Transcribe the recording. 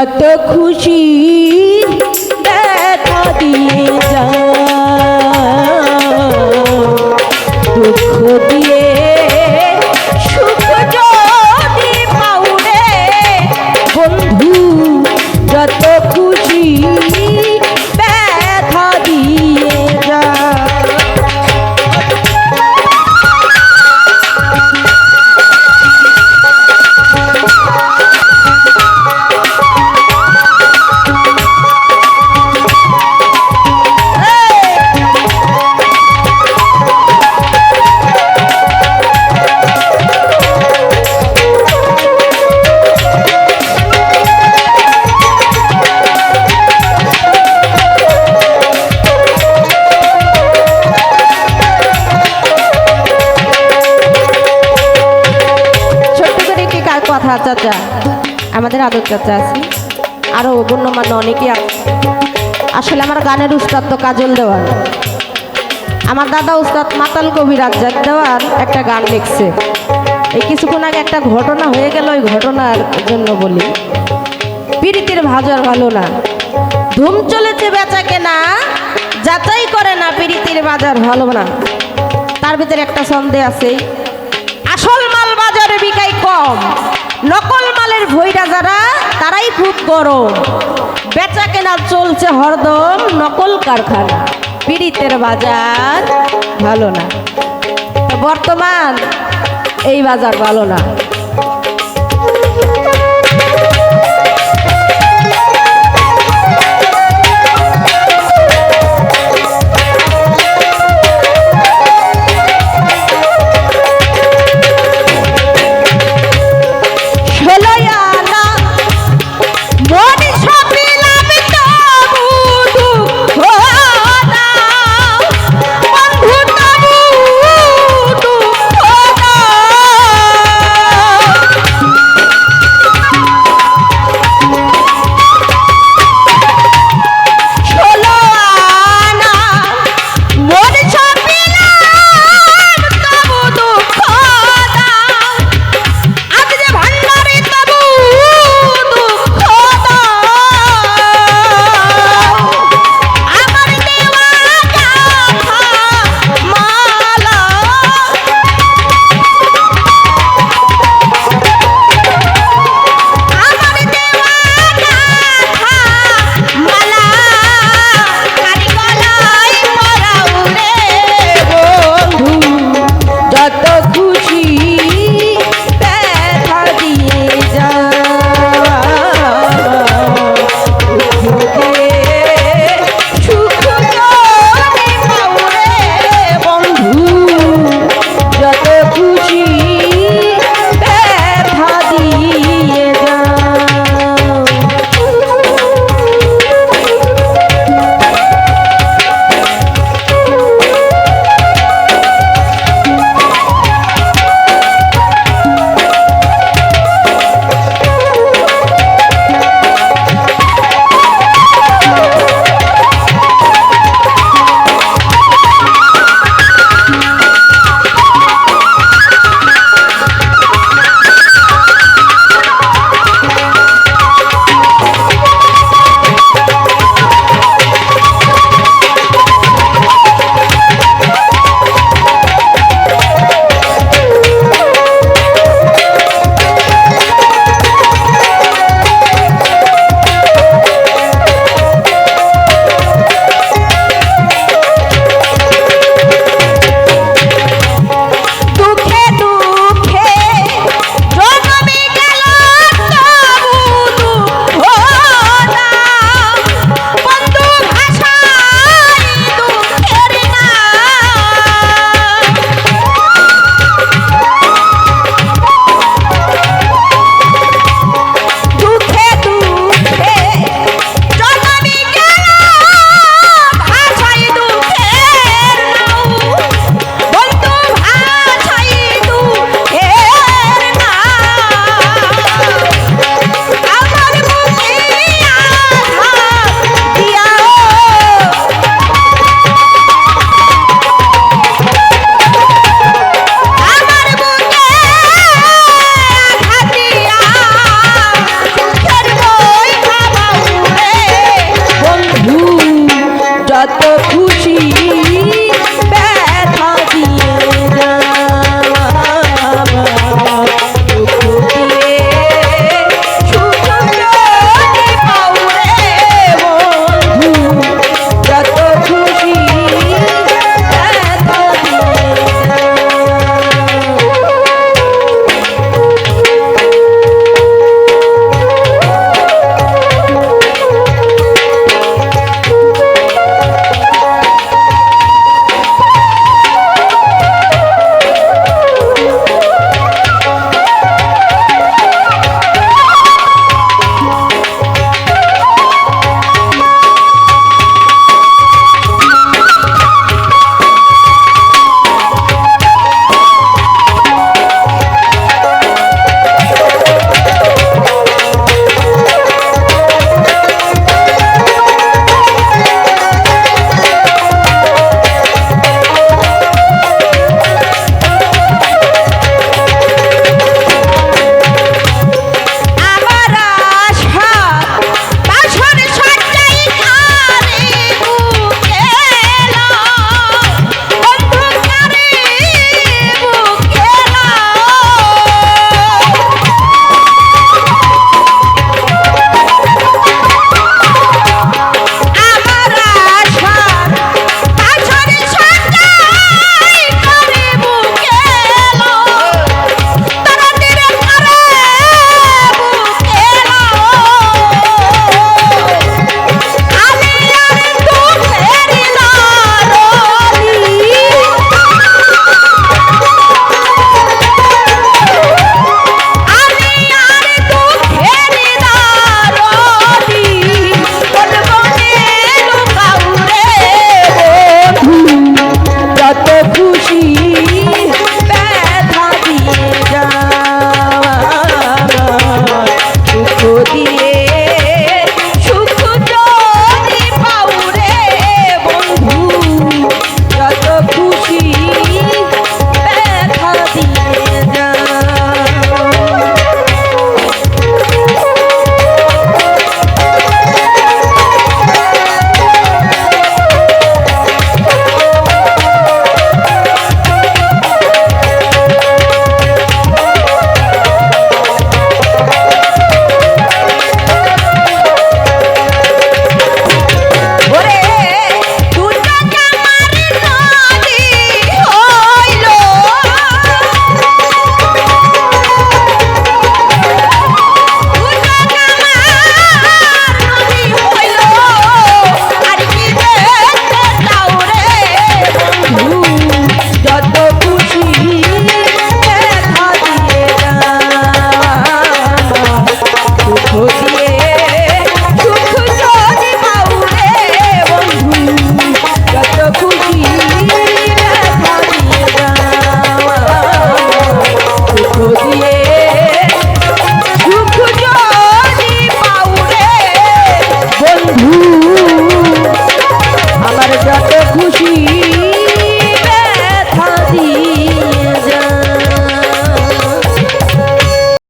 যত খুশি কথা চাচা। আমাদের আদর চাচা আছে। আরও গণ্যমান্য অনেকে আছে। আসলে আমার গানের উস্তাদ তো কাজল দেওয়ার আমার দাদা উস্তাদ মাতাল কবি রাজ্জাক দেওয়ার একটা গান লিখছে। এই কিছুক্ষণ আগে একটা ঘটনা হয়ে গেল, ওই ঘটনার জন্য বলি। পিড়িতের ভাজার ভালো না। ধুম চলেছে বেচা কেনা যাচাই করে না পিড়িতির বাজার ভালো না। তার ভিতরে একটা সন্দেহ আছে আসল মাল বাজারে বিকাই কম। নকল মালের ভইরা যারা, তারাই খুব গরম। বেচা কেনা চলছে হরদম নকল কারখানা। পিড়িতের বাজার ভালো না। বর্তমান এই বাজার ভালো না।